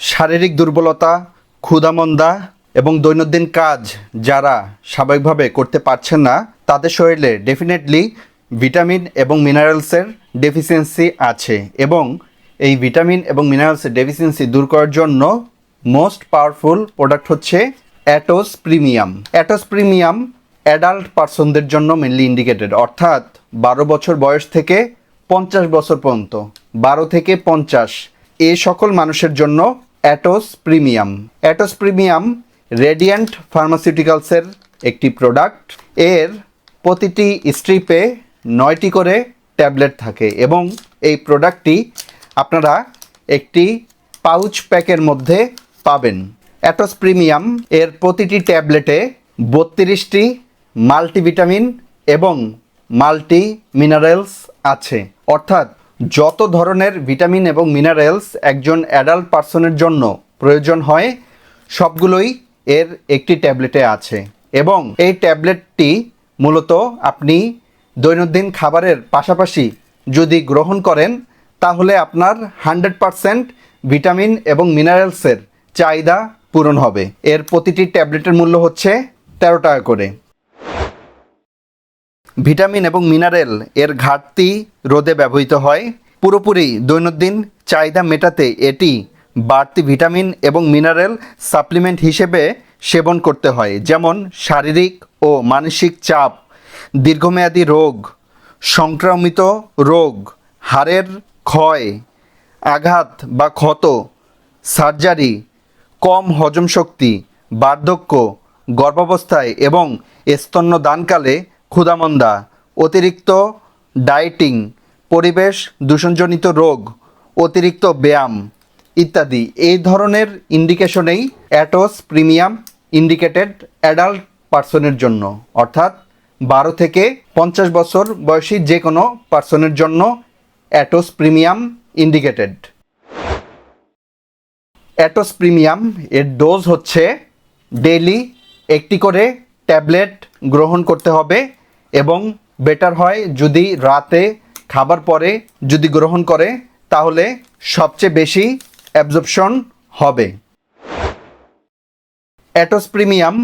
শারীরিক দুর্বলতা, ক্ষুধামন্দা এবং দৈনন্দিন কাজ যারা স্বাভাবিকভাবে করতে পারছেন না, তাদের শরীরে ডেফিনেটলি ভিটামিন এবং মিনারেলসের ডেফিসিয়েন্সি আছে এবং এই ভিটামিন এবং মিনারেলসের ডেফিসিয়েন্সি দূর করার জন্য মোস্ট পাওয়ারফুল প্রোডাক্ট হচ্ছে Atoz premium Atoz premium adult পার্সনদের জন্য মেনলি ইন্ডিকেটেড অর্থাৎ বারো বছর বয়স থেকে পঞ্চাশ বছর পর্যন্ত, বারো থেকে পঞ্চাশ, এ সকল মানুষের জন্য Atos premium Atos premium radiant ফার্মাসিউটিক্যালসের একটি প্রোডাক্টের প্রতিটি স্ট্রিপে নয়টি করে ট্যাবলেট থাকে এবং এই প্রোডাক্টটি আপনারা একটি পাউচ প্যাকের মধ্যে পাবেন। অ্যাটোস প্রিমিয়াম এর প্রতিটি ট্যাবলেটে বত্রিশটি মাল্টিভিটামিন এবং মাল্টি মিনারেলস আছে। অর্থাৎ যত ধরনের ভিটামিন এবং মিনারেলস একজন অ্যাডাল্ট পার্সনের জন্য প্রয়োজন হয়, সবগুলোই এর একটি ট্যাবলেটে আছে। এবং এই ট্যাবলেটটি মূলত আপনি দৈনন্দিন খাবারের পাশাপাশি যদি গ্রহণ করেন, তাহলে আপনার হান্ড্রেড পারসেন্ট ভিটামিন এবং মিনারেলসের চাহিদা পূরণ হবে। এর প্রতিটি ট্যাবলেটের মূল্য হচ্ছে তেরো টাকা করে। ভিটামিন এবং মিনারেল এর ঘাটতি রোধে ব্যবহৃত হয়। পুরোপুরি দৈনন্দিন চাহিদা মেটাতে এটি বাড়তি ভিটামিন এবং মিনারেল সাপ্লিমেন্ট হিসেবে সেবন করতে হয়, যেমন শারীরিক ও মানসিক চাপ, দীর্ঘমেয়াদী রোগ, সংক্রামিত রোগ, হাড়ের ক্ষয়, আঘাত বা ক্ষত, সার্জারি, কম হজম শক্তি, বার্ধক্য, গর্ভাবস্থায় এবং স্তন্যদানকালে ক্ষুধামন্দা, অতিরিক্ত ডায়েটিং, পরিবেশ দূষণজনিত রোগ, অতিরিক্ত ব্যায়াম ইত্যাদি। এই ধরনের ইন্ডিকেশনেই অ্যাটোস প্রিমিয়াম ইন্ডিকেটেড অ্যাডাল্ট পার্সনের জন্য। অর্থাৎ বারো থেকে পঞ্চাশ বছর বয়সী যে কোনো পার্সনের জন্য Atoz premium indicated Atoz premium এর ডোজ হচ্ছে ডেইলি একটি করে ট্যাবলেট গ্রহণ করতে হবে এবং বেটার হয় যদি রাতে খাবার পরে যদি গ্রহণ করে, তাহলে সবচেয়ে বেশি অ্যাবজর্পশন হবে। অ্যাটোস প্রিমিয়াম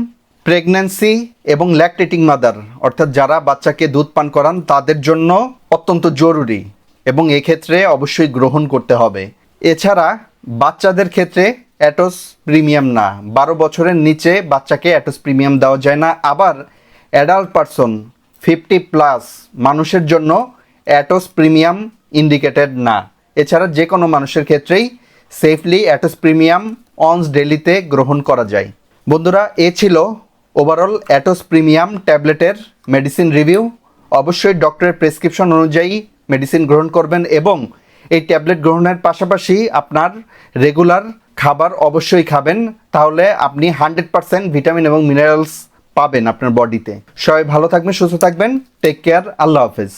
প্রেগন্যান্সি এবং ল্যাকটেটিং মাদার অর্থাৎ যারা বাচ্চাকে দুধ পান করান, তাদের জন্য অত্যন্ত জরুরি এবং এক্ষেত্রে অবশ্যই গ্রহণ করতে হবে। এছাড়া বাচ্চাদের ক্ষেত্রে অ্যাটোস প্রিমিয়াম না। বারো বছরের নিচে বাচ্চাকে অ্যাটোস প্রিমিয়াম দেওয়া যায় না। আবার অ্যাডাল্ট পারসন ফিফটি প্লাস মানুষের জন্য অ্যাটোস প্রিমিয়াম ইন্ডিকেটেড না। এছাড়া যে কোনো মানুষের ক্ষেত্রেই সেফলি অ্যাটোস প্রিমিয়াম অনস ডেলিতে গ্রহণ করা যায়। বন্ধুরা, এ ছিল ওভারঅল অ্যাটোস প্রিমিয়াম ট্যাবলেটের মেডিসিন রিভিউ অবশ্যই ডক্টরের প্রেসক্রিপশন অনুযায়ী মেডিসিন গ্রহণ করবেন এবং এই ট্যাবলেট গ্রহণের পাশাপাশি আপনার রেগুলার খাবার অবশ্যই খাবেন। তাহলে আপনি হান্ড্রেড পারসেন্ট ভিটামিন এবং মিনারেলস পাবেন আপনার বডিতে। সবাই ভালো থাকবেন সুস্থ থাকবেন। টেক কেয়ার আল্লাহ হাফেজ।